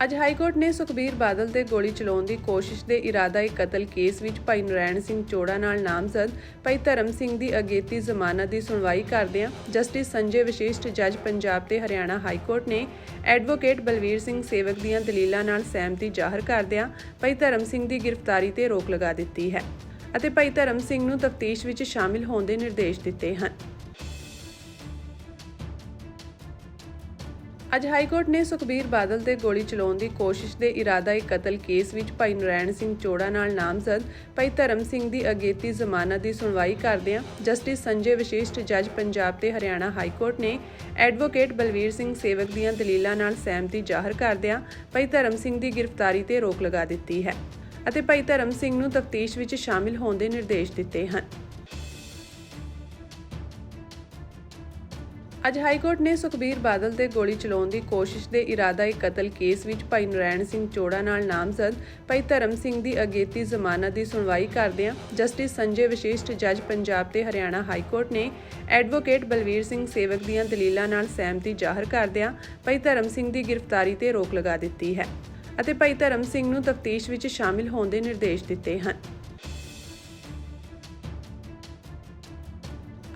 ਅੱਜ high court ਨੇ ਸੁਖਬੀਰ ਬਾਦਲ ਤੇ ਗੋਲੀ ਚਲਾਉਣ ਦੀ ਕੋਸ਼ਿਸ਼ ਦੇ ਇਰਾਦਾ ਇੱਕ ਕਤਲ ਕੇਸ ਵਿੱਚ ਭਾਈ ਨਰੈਣ ਸਿੰਘ ਚੋੜਾ ਨਾਲ ਨਾਮਜ਼ਦ, ਭਾਈ ਧਰਮ ਸਿੰਘ ਦੀ ਅਗੇਤੀ ਜ਼ਮਾਨਤ ਦੀ ਸੁਣਵਾਈ ਕਰਦਿਆਂ ਜਸਟਿਸ ਸੰਜੇ ਵਿਸ਼ੇਸ਼ਟ ਜੱਜ ਪੰਜਾਬ ਤੇ ਹਰਿਆਣਾ ਹਾਈ ਕੋਰਟ ਨੇ ਐਡਵੋਕੇਟ ਬਲਵੀਰ ਸਿੰਘ ਸੇਵਕ ਦੀਆਂ ਦਲੀਲਾਂ ਨਾਲ ਸਹਿਮਤੀ ਜ਼ਾਹਰ ਕਰਦਿਆਂ ਭਾਈ ਧਰਮ ਸਿੰਘ ਦੀ ਗ੍ਰਿਫਤਾਰੀ ਤੇ ਰੋਕ ਲਗਾ ਦਿੱਤੀ ਹੈ ਅਤੇ ਭਾਈ ਧਰਮ ਸਿੰਘ ਨੂੰ ਤਫਤੀਸ਼ ਵਿੱਚ ਸ਼ਾਮਿਲ ਹੋਣ ਦੇ ਨਿਰਦੇਸ਼ ਦਿੱਤੇ ਹਨ। ਅੱਜ ਹਾਈ ਕੋਰਟ ਨੇ ਸੁਖਬੀਰ ਬਾਦਲ ਤੇ ਗੋਲੀ ਚਲਾਉਣ ਦੀ ਕੋਸ਼ਿਸ਼ ਦੇ ਇਰਾਦਾ ਕਤਲ ਕੇਸ ਵਿੱਚ ਭਾਈ ਨਰੈਣ ਸਿੰਘ ਚੋੜਾ ਨਾਲ ਨਾਮਜ਼ਦ, ਭਾਈ ਧਰਮ ਸਿੰਘ ਦੀ ਅਗੇਤੀ ਜ਼ਮਾਨਤ ਦੀ ਸੁਣਵਾਈ ਕਰਦਿਆਂ ਜਸਟਿਸ ਸੰਜੇ ਵਿਸ਼ੇਸ਼ਟ ਜੱਜ ਪੰਜਾਬ ਤੇ ਹਰਿਆਣਾ ਹਾਈ ਕੋਰਟ ਨੇ ਐਡਵੋਕੇਟ ਬਲਵੀਰ ਸਿੰਘ ਸੇਵਕ ਦੀਆਂ ਦਲੀਲਾਂ ਨਾਲ ਸਹਿਮਤੀ ਜ਼ਾਹਰ ਕਰਦਿਆਂ ਭਾਈ ਧਰਮ ਸਿੰਘ ਦੀ ਗ੍ਰਿਫਤਾਰੀ ਤੇ ਰੋਕ ਲਗਾ ਦਿੱਤੀ ਹੈ ਅਤੇ ਭਾਈ ਧਰਮ ਸਿੰਘ ਨੂੰ ਤਫਤੀਸ਼ ਵਿੱਚ ਸ਼ਾਮਿਲ ਹੋਣ ਦੇ ਨਿਰਦੇਸ਼ ਦਿੱਤੇ ਹਨ। ਅੱਜ ਹਾਈ ਕੋਰਟ ਨੇ ਸੁਖਬੀਰ ਬਾਦਲ ਤੇ ਗੋਲੀ ਚਲਾਉਣ ਦੀ ਕੋਸ਼ਿਸ਼ ਦੇ ਇਰਾਦਾ ਇੱਕ ਕਤਲ ਕੇਸ ਵਿੱਚ ਭਾਈ ਨਰੈਣ ਸਿੰਘ ਚੋੜਾ ਨਾਲ ਨਾਮਜ਼ਦ, ਭਾਈ ਧਰਮ ਸਿੰਘ ਦੀ ਅਗੇਤੀ ਜ਼ਮਾਨਤ ਦੀ ਸੁਣਵਾਈ ਕਰਦਿਆਂ ਜਸਟਿਸ ਸੰਜੇ ਵਿਸ਼ੇਸ਼ਟ ਜੱਜ ਪੰਜਾਬ ਤੇ ਹਰਿਆਣਾ ਹਾਈ ਕੋਰਟ ਨੇ ਐਡਵੋਕੇਟ ਬਲਵੀਰ ਸਿੰਘ ਸੇਵਕ ਦੀਆਂ ਦਲੀਲਾਂ ਨਾਲ ਸਹਿਮਤੀ ਜ਼ਾਹਰ ਕਰਦਿਆਂ ਭਾਈ ਧਰਮ ਸਿੰਘ ਦੀ ਗ੍ਰਿਫਤਾਰੀ ਤੇ ਰੋਕ ਲਗਾ ਦਿੱਤੀ ਹੈ ਅਤੇ ਭਾਈ ਧਰਮ ਸਿੰਘ ਨੂੰ ਤਫਤੀਸ਼ ਵਿੱਚ ਸ਼ਾਮਿਲ ਹੋਣ ਦੇ ਨਿਰਦੇਸ਼ ਦਿੱਤੇ ਹਨ।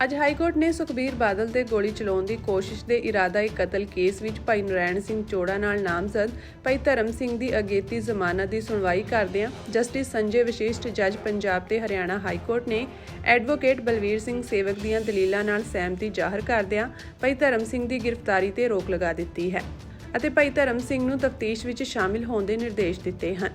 ਅੱਜ ਹਾਈ ਕੋਰਟ ਨੇ ਸੁਖਬੀਰ ਬਾਦਲ ਤੇ ਗੋਲੀ ਚਲਾਉਣ ਦੀ ਕੋਸ਼ਿਸ਼ ਦੇ ਇਰਾਦਾ ਇੱਕ ਕਤਲ ਕੇਸ ਵਿੱਚ ਭਾਈ ਨਰੈਣ ਸਿੰਘ ਚੋੜਾ ਨਾਲ ਨਾਮਜ਼ਦ, ਭਾਈ ਧਰਮ ਸਿੰਘ ਦੀ ਅਗੇਤੀ ਜ਼ਮਾਨਤ ਦੀ ਸੁਣਵਾਈ ਕਰਦਿਆਂ ਜਸਟਿਸ ਸੰਜੇ ਵਿਸ਼ੇਸ਼ਟ ਜੱਜ ਪੰਜਾਬ ਤੇ ਹਰਿਆਣਾ ਹਾਈ ਕੋਰਟ ਨੇ ਐਡਵੋਕੇਟ ਬਲਵੀਰ ਸਿੰਘ ਸੇਵਕ ਦੀਆਂ ਦਲੀਲਾਂ ਨਾਲ ਸਹਿਮਤੀ ਜ਼ਾਹਰ ਕਰਦਿਆਂ ਭਾਈ ਧਰਮ ਸਿੰਘ ਦੀ ਗ੍ਰਿਫਤਾਰੀ ਤੇ ਰੋਕ ਲਗਾ ਦਿੱਤੀ ਹੈ ਅਤੇ ਭਾਈ ਧਰਮ ਸਿੰਘ ਨੂੰ ਤਫਤੀਸ਼ ਵਿੱਚ ਸ਼ਾਮਿਲ ਹੋਣ ਦੇ ਨਿਰਦੇਸ਼ ਦਿੱਤੇ ਹਨ।